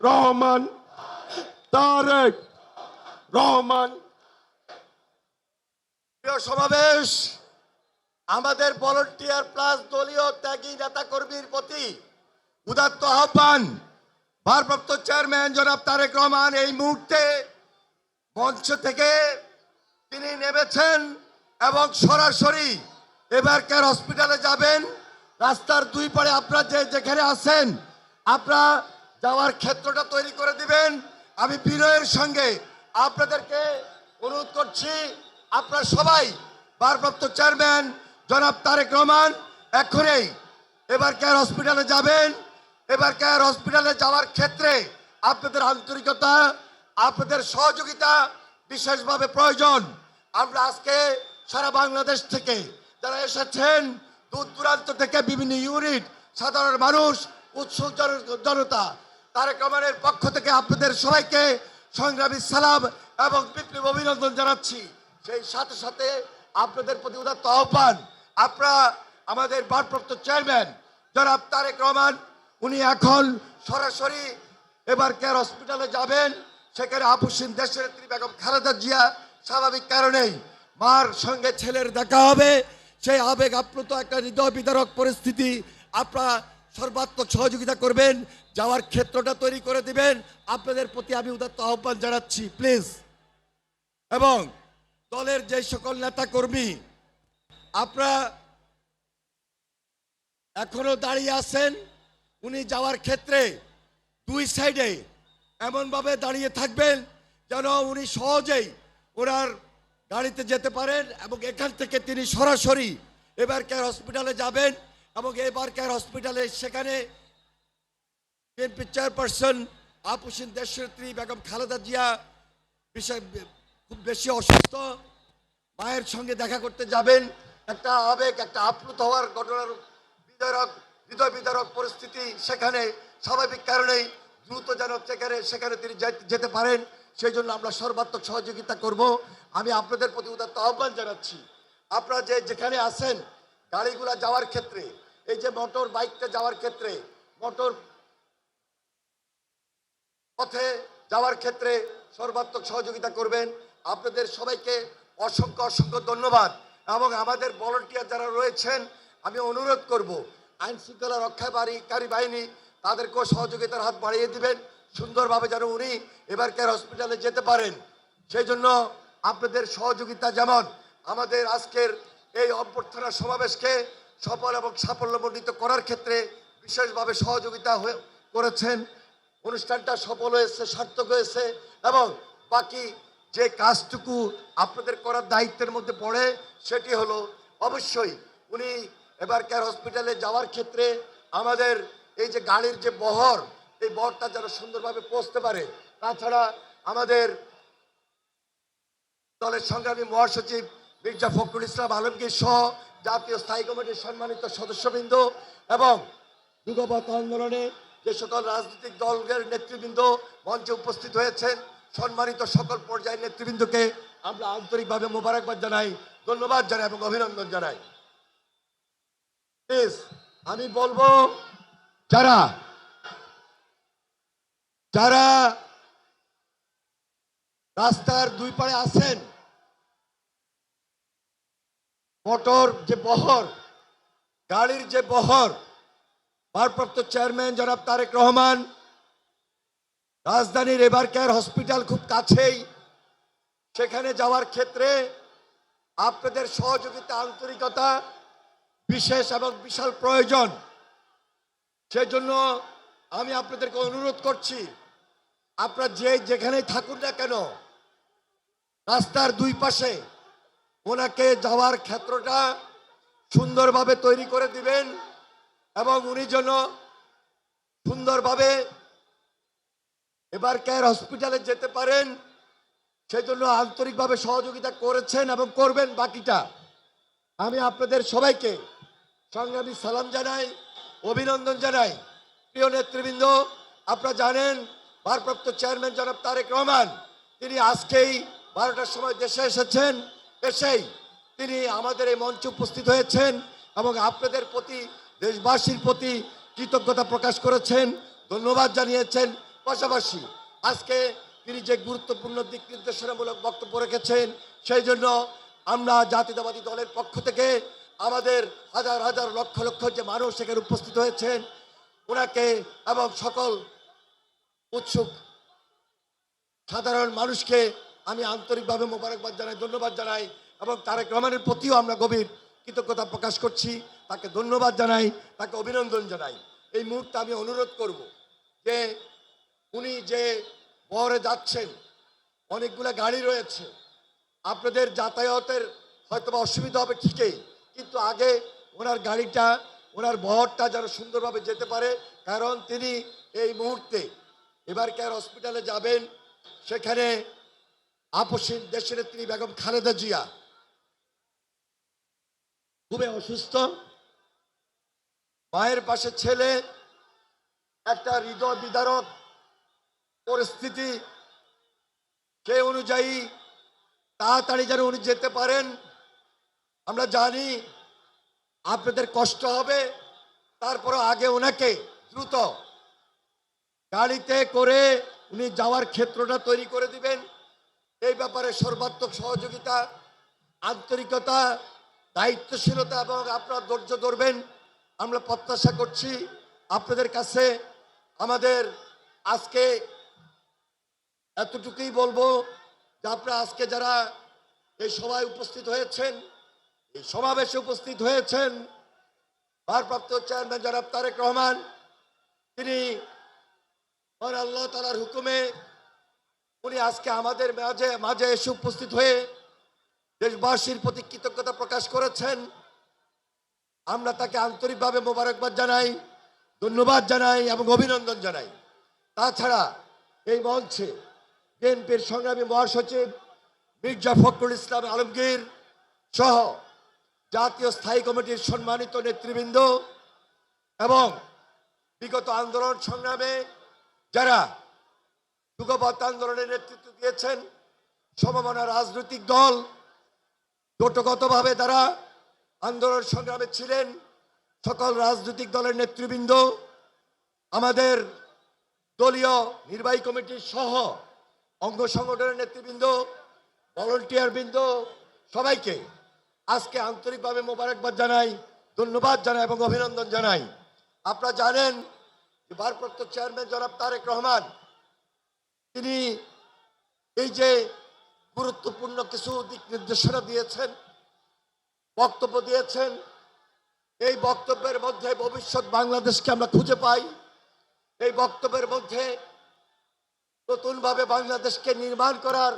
রহমান তারেক রহমান প্রিয় সমাবেশ, আমাদের ভলেন্টিয়ার প্লাস দলীয় ত্যাগী নেতা কর্মীর প্রতি উদাত্ত আহ্বান। ভারপ্রাপ্ত চেয়ারম্যান জনাব তারেক রহমান এই মুহূর্তে মঞ্চ থেকে তিনি নেমেছেন এবং সরাসরি এবারকার হসপিটালে যাবেন। রাস্তার দুই পাড়ে আপনারা যে যেখানে আছেন, আপনারা যাওয়ার ক্ষেত্রটা তৈরি করে দিবেন। আমি বিনয়ের সঙ্গে আপনাদেরকে অনুরোধ করছি, আপনারা সবাই ভারপ্রাপ্ত চেয়ারম্যান জনাব তারেক রহমান, এখনই এবার কেয়ার হসপিটালে যাবেন, এবার কেয়ার হসপিটালে যাওয়ার ক্ষেত্রে আপনাদের আন্তরিকতা, আপনাদের সহযোগিতা বিশেষভাবে প্রয়োজন। আমরা আজকে সারা বাংলাদেশ থেকে যারা এসেছেন, দূর দূরান্ত থেকে বিভিন্ন ইউনিট, সাধারণ মানুষ, উৎসুক জনতা তারেক রহমানের পক্ষ থেকে আপনাদের সবাইকে সংগ্রামী সালাম এবং বিপ্লব অভিনন্দন জানাচ্ছি। সেই সাথে সাথে আপনাদের প্রতি উদাত্ত আহ্বান। আপনারা আমাদের ভারপ্রাপ্ত চেয়ারম্যান জনাব তারেক রহমান, উনি এখন সরাসরি এবার কেয়ার হসপিটালে যাবেন। সেখানে আপুসিন দেশের বেগম খালেদা জিয়া স্বাভাবিক কারণেই মার সঙ্গে ছেলের দেখা হবে। সেই আবেগ আপ্লুত একটা হৃদয় বিদারক পরিস্থিতি আপনারা সর্বাত্মক সহযোগিতা করবেন, যাওয়ার ক্ষেত্রটা তৈরি করে দিবেন। আপনাদের প্রতি আমি উদাত্ত আহ্বান জানাচ্ছি, প্লিজ। এবং দলের যে সকল নেতা কর্মী আপনারা এখনও দাঁড়িয়ে আছেন, উনি যাওয়ার ক্ষেত্রে দুই সাইডে এমনভাবে দাঁড়িয়ে থাকবেন যেন উনি সহজেই ওনার গাড়িতে যেতে পারেন এবং এখান থেকে তিনি সরাসরি এবার কেয়ার হসপিটালে যাবেন। এবং এবার কেয়ার হসপিটালে সেখানে বিএনপি চেয়ারপারসন আপুসিন দেশনেত্রী বেগম খালেদা জিয়া বিষয় খুব বেশি অসুস্থ। মায়ের সঙ্গে দেখা করতে যাবেন। একটা আবেগ, একটা আপ্লুত হওয়ার ঘটনার বিদারক, হৃদয় বিদারক পরিস্থিতি সেখানে স্বাভাবিক কারণেই দ্রুত যেন সেখানে সেখানে তিনি যেতে পারেন। সেই জন্য আমরা সর্বাত্মক সহযোগিতা করব। আমি আপনাদের প্রতি উদাত্ত আহ্বান জানাচ্ছি। আপনারা যে, যেখানে আছেন, গাড়িগুলা যাওয়ার ক্ষেত্রে এই যে মোটর বাইকটা যাওয়ার ক্ষেত্রে, মোটর পথে যাওয়ার ক্ষেত্রে সর্বাত্মক সহযোগিতা করবেন। আপনাদের সবাইকে অসংখ্য অসংখ্য ধন্যবাদ। এবং আমাদের ভলেন্টিয়ার যারা রয়েছেন, আমি অনুরোধ করব আইন শৃঙ্খলা রক্ষা রক্ষাকারী বাহিনী তাদেরকেও সহযোগিতার হাত বাড়িয়ে দিবেন, সুন্দরভাবে যেন উনি এবারকার হসপিটালে যেতে পারেন। সেই জন্য আপনাদের সহযোগিতা যেমন আমাদের আজকের এই অভ্যর্থনা সমাবেশকে সফল এবং সাফল্যমণ্ডিত করার ক্ষেত্রে বিশেষভাবে সহযোগিতা হয়ে- করেছেন। অনুষ্ঠানটা সফল হয়েছে, সার্থক হয়েছে এবং বাকি যে কাজটুকু আপনাদের করার দায়িত্বের মধ্যে পড়ে সেটি হলো অবশ্যই উনি এবার কেয়ার হসপিটালে যাওয়ার ক্ষেত্রে আমাদের এই যে গাড়ির যে বহর, এই বহরটা যেন সুন্দরভাবে পৌঁছতে পারে। তাছাড়া আমাদের দলের সংগ্রামী মহাসচিব মির্জা ফখরুল ইসলাম আলমগীর সহ জাতীয় স্থায়ী কমিটির সম্মানিত সদস্যবৃন্দ এবং যুগপথ আন্দোলনে যে সকল রাজনৈতিক দলের নেতৃবৃন্দ মঞ্চে উপস্থিত হয়েছেন, সম্মানিত সকল পর্যায়ের নেতৃবৃন্দকে আমরা আন্তরিকভাবে মোবারকবাদ জানাই, ধন্যবাদ জানাই এবং অভিনন্দন জানাই। আমি বলব, যারা যারা রাস্তার দুই পাড়ে আছেন মোটর যে বহর, গাড়ির যে বহর, ভারপ্রাপ্ত চেয়ারম্যান জনাব তারেক রহমান, রাজধানীর এবার কেয়ার হসপিটাল খুব কাছেই, সেখানে যাওয়ার ক্ষেত্রে আপনাদের সহযোগিতা, আন্তরিকতা বিশেষ এবং বিশাল প্রয়োজন। সেজন্য আমি আপনাদেরকে অনুরোধ করছি, আপনারা যে যেখানেই থাকুন না কেন, রাস্তার দুই পাশে ওনাকে যাওয়ার ক্ষেত্রটা সুন্দরভাবে তৈরি করে দিবেন এবং উনি যেন সুন্দরভাবে এবার কেয়ার হসপিটালে যেতে পারেন, সেজন্য আন্তরিকভাবে সহযোগিতা করেছেন এবং করবেন বাকিটা। আমি আপনাদের সবাইকে সংগ্রামী সালাম জানাই, অভিনন্দন জানাই। প্রিয় নেতৃবৃন্দ, আপনারা জানেন, ভারপ্রাপ্ত চেয়ারম্যান জনাব তারেক রহমান, তিনি আজকেই বারোটার সময় দেশে এসেছেন। এসেই তিনি আমাদের এই মঞ্চে উপস্থিত হয়েছেন এবং আপনাদের প্রতি, দেশবাসীর প্রতি কৃতজ্ঞতা প্রকাশ করেছেন, ধন্যবাদ জানিয়েছেন। পাশাপাশি আজকে তিনি যে গুরুত্বপূর্ণ দিক নির্দেশনামূলক বক্তব্য রেখেছেন, সেই জন্য আমরা জাতীয়তাবাদী দলের পক্ষ থেকে আমাদের হাজার হাজার লক্ষ লক্ষ যে মানুষ সেখানে উপস্থিত হয়েছেন, ওনাকে এবং সকল উৎসুক সাধারণ মানুষকে আমি আন্তরিকভাবে মোবারকবাদ জানাই, ধন্যবাদ জানাই এবং তারেক রহমানের প্রতিও আমরা গভীর কৃতজ্ঞতা প্রকাশ করছি। তাকে ধন্যবাদ জানাই, তাকে অভিনন্দন জানাই। এই মুহূর্তে আমি অনুরোধ করব যে উনি যে বহরে যাচ্ছেন, অনেকগুলো গাড়ি রয়েছে, আপনাদের যাতায়াতের হয়তো বা অসুবিধা হবে ঠিকই, কিন্তু আগে ওনার গাড়িটা, ওনার বহরটা যেন সুন্দরভাবে যেতে পারে, কারণ তিনি এই মুহূর্তে এবার কেয়ার হসপিটালে যাবেন, সেখানে আপসীন দেশনেত্রী বেগম খালেদা জিয়া। খুবই অসুস্থ। মায়ের পাশে ছেলে, একটা হৃদয় বিদারক পরিস্থিতি। সেই অনুযায়ী তাড়াতাড়ি যেন উনি যেতে পারেন। আমরা জানি আপনাদের কষ্ট হবে, তারপর আগে ওনাকে দ্রুত গাড়িতে করে উনি যাওয়ার ক্ষেত্রটা তৈরি করে দিবেন। এই ব্যাপারে সর্বাত্মক সহযোগিতা, আন্তরিকতা, দায়িত্বশীলতা এবং আপনার ধৈর্য ধরবেন। আমরা প্রত্যাশা করছি আপনাদের কাছে আমাদের আজকে এতটুকুই বলব যে আপনারা আজকে যারা এই সভায় উপস্থিত হয়েছেন, এই সমাবেশে উপস্থিত হয়েছেন, ভারপ্রাপ্ত চেয়ারম্যান জনাব তারেক রহমান, তিনি আল্লাহ তালার হুকুমে উনি আজকে আমাদের মাঝে মাঝে এসে উপস্থিত হয়ে দেশবাসীর প্রতি কৃতজ্ঞতা প্রকাশ করেছেন। আমরা তাকে আন্তরিকভাবে মোবারকবাদ জানাই, ধন্যবাদ জানাই এবং অভিনন্দন জানাই। তাছাড়া এই মঞ্চে বিএনপির সংগ্রামী মহাসচিব মির্জা ফখরুল ইসলাম আলমগীর সহ জাতীয় স্থায়ী কমিটির সম্মানিত নেতৃবৃন্দ এবং বিগত আন্দোলন সংগ্রামে যারা যুগপথ আন্দোলনের নেতৃত্ব দিয়েছেন সমমনা রাজনৈতিক দল। টোটগতভাবে তারা আন্দোলন সংগ্রামে ছিলেন সকল রাজনৈতিক দলের নেতৃবৃন্দ। আমাদের দলীয় নির্বাহী কমিটির সহ অঙ্গ সংগঠনের নেতৃবৃন্দ ভলেন্টিয়ার বৃন্দ সবাইকে আজকে আন্তরিকভাবে মোবারকবাদ জানাই, ধন্যবাদ জানাই এবং অভিনন্দন জানাই। আপনারা জানেন ভারপ্রাপ্ত চেয়ারম্যান জনাব তারেক রহমান তিনি এই যে গুরুত্বপূর্ণ কিছু দিক নির্দেশনা দিয়েছেন, বক্তব্য দিয়েছেন, এই বক্তব্যের মধ্যে ভবিষ্যৎ বাংলাদেশকে আমরা খুঁজে পাই। এই বক্তব্যের মধ্যে নতুনভাবে বাংলাদেশকে নির্মাণ করার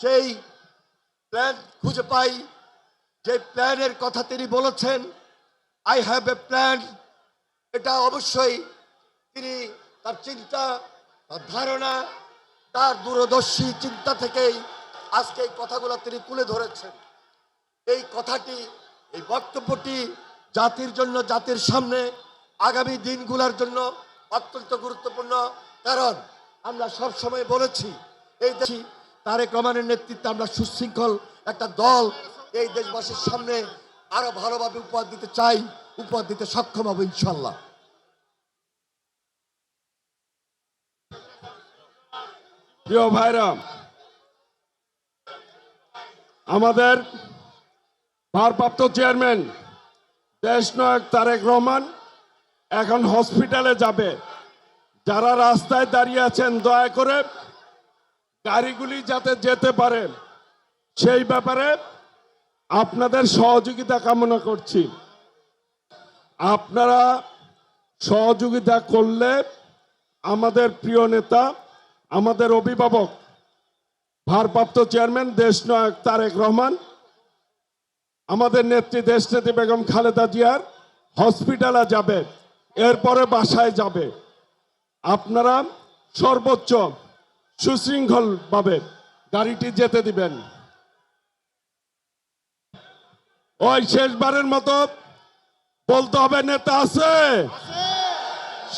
সেই প্ল্যান খুঁজে পাই। যে প্ল্যানের কথা তিনি বলেছেন আই হ্যাভ এ প্ল্যান এটা অবশ্যই তিনি তার চিন্তা, তার ধারণা তার দূরদর্শী চিন্তা থেকেই আজকে এই কথাগুলো তিনি তুলে ধরেছেন। এই কথাটি, এই বক্তব্যটি জাতির জন্য, জাতির সামনে আগামী দিনগুলোর জন্য অত্যন্ত গুরুত্বপূর্ণ। কারণ আমরা সব সময় বলেছি, এই দেশি তারেক রহমানের নেতৃত্বে আমরা সুশৃঙ্খল একটা দল, এই দেশবাসীর সামনে আরও ভালোভাবে উপহার দিতে চাই, উপহার দিতে সক্ষম হব ইনশাল্লাহ প্রিয় ভাইরা, আমাদের ভারপ্রাপ্ত চেয়ারম্যান দেশ নায়ক তারেক রহমান এখন হসপিটালে যাবে। যারা রাস্তায় দাঁড়িয়ে আছেন, দয়া করে গাড়িগুলি যাতে যেতে পারে, সেই ব্যাপারে আপনাদের সহযোগিতা কামনা করছি। আপনারা সহযোগিতা করলে আমাদের প্রিয় নেতা আমাদের অভিভাবক, ভারপ্রাপ্ত চেয়ারম্যান দেশ নায়ক তারেক রহমান, আমাদের নেত্রী দেশনেত্রী বেগম খালেদা জিয়ার হসপিটালে যাবে, এরপরে বাসায় যাবে। আপনারা সর্বোচ্চ সুশৃঙ্খলভাবে গাড়িটি যেতে দিবেন। ওই শেষবারের মতো বলতে হবে, নেতা আছে।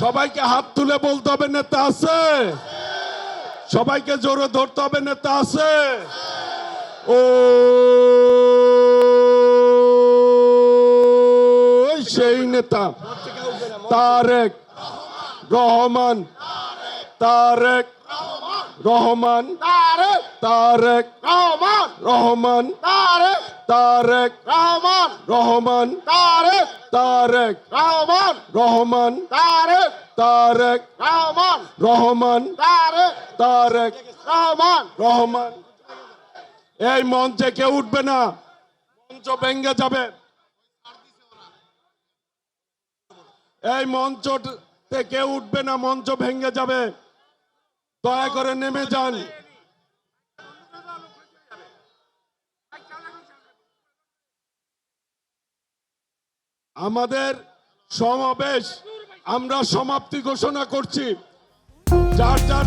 সবাইকে হাত তুলে বলতে হবে, নেতা আছে। সবাইকে জোরে ধরতে হবে নেতা আছে। ও সেই নেতা। তারেক রহমান। তারেক রহমান। তারেক তারেক রহমান। রহমান। তারেক। তারেক। রহমান। রহমান। তারেক। তারেক। রহমান। রহমান। তারেক। তারেক। রহমান। রহমান। তারেক। তারেক। রহমান। রহমান। এই মঞ্চে কেউ উঠবে না। মঞ্চ ভেঙ্গে যাবে। এই মঞ্চতে কেউ উঠবে না। মঞ্চ ভেঙ্গে যাবে। দয়া করে নেমে যান। আমাদের সমাবেশ আমরা সমাপ্তি ঘোষণা করছি। যার যার